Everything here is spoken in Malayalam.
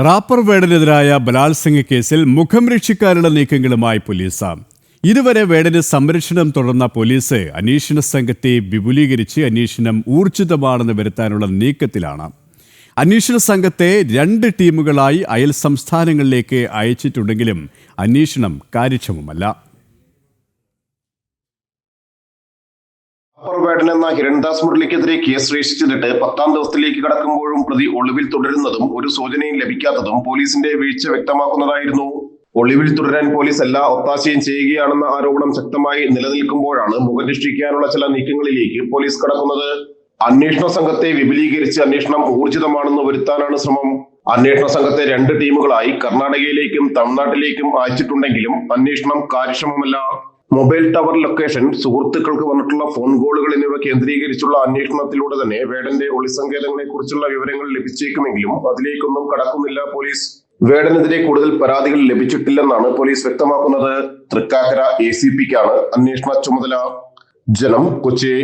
റാപ്പർ വേടനെതിരായ ബലാത്സംഗ കേസിൽ മുഖം രക്ഷിക്കാനുള്ള നീക്കങ്ങളുമായി പോലീസ്. ഇതുവരെ വേടന് സംരക്ഷണം തുടർന്ന പോലീസ് അന്വേഷണ സംഘത്തെ വിപുലീകരിച്ച് അന്വേഷണം ഊർജിതമാണെന്ന് വരുത്താനുള്ള നീക്കത്തിലാണ്. അന്വേഷണ സംഘത്തെ രണ്ട് ടീമുകളായി അയൽ സംസ്ഥാനങ്ങളിലേക്ക് അയച്ചിട്ടുണ്ടെങ്കിലും അന്വേഷണം കാര്യക്ഷമമല്ല. അപ്പർവേടൻ എന്ന ഹിരൺദാസ് മുരളിക്കെതിരെ കേസ് ചെയ്തിട്ട് പത്താം ദിവസത്തിലേക്ക് കടക്കുമ്പോഴും പ്രതി ഒളിവിൽ തുടരുന്നതും ഒരു സൂചനയും ലഭിക്കാത്തതും പോലീസിന്റെ വീഴ്ച വ്യക്തമാക്കുന്നതായിരുന്നു. ഒളിവിൽ തുടരാൻ പോലീസ് എല്ലാ ഒത്താശയും ചെയ്യുകയാണെന്ന ആരോപണം ശക്തമായി നിലനിൽക്കുമ്പോഴാണ് മുഖം രക്ഷിക്കാനുള്ള ചില നീക്കങ്ങളിലേക്ക് പോലീസ് കടക്കുന്നത്. അന്വേഷണ സംഘത്തെ വിപുലീകരിച്ച് അന്വേഷണം ഊർജിതമാണെന്ന് വരുത്താനാണ് ശ്രമം. അന്വേഷണ സംഘത്തെ രണ്ട് ടീമുകളായി കർണാടകയിലേക്കും തമിഴ്നാട്ടിലേക്കും അയച്ചിട്ടുണ്ടെങ്കിലും അന്വേഷണം കാര്യക്ഷമമല്ല. മൊബൈൽ ടവർ ലൊക്കേഷൻ സുഹൃത്തുക്കൾക്ക് വന്നിട്ടുള്ള ഫോൺ കോളുകൾ എന്നിവ കേന്ദ്രീകരിച്ചുള്ള അന്വേഷണത്തിലൂടെ തന്നെ വേടന്റെ ഒളിസങ്കേതങ്ങളെ കുറിച്ചുള്ള വിവരങ്ങൾ ലഭിച്ചേക്കുമെങ്കിലും അതിലേക്കൊന്നും കടക്കുന്നില്ല പോലീസ്. വേടനെതിരെ കൂടുതൽ പരാതികൾ ലഭിച്ചിട്ടില്ലെന്നാണ് പോലീസ് വ്യക്തമാക്കുന്നത്. തൃക്കാക്കര എ സി പിക്കാണ് അന്വേഷണ ചുമതല. ജനം കൊച്ചി.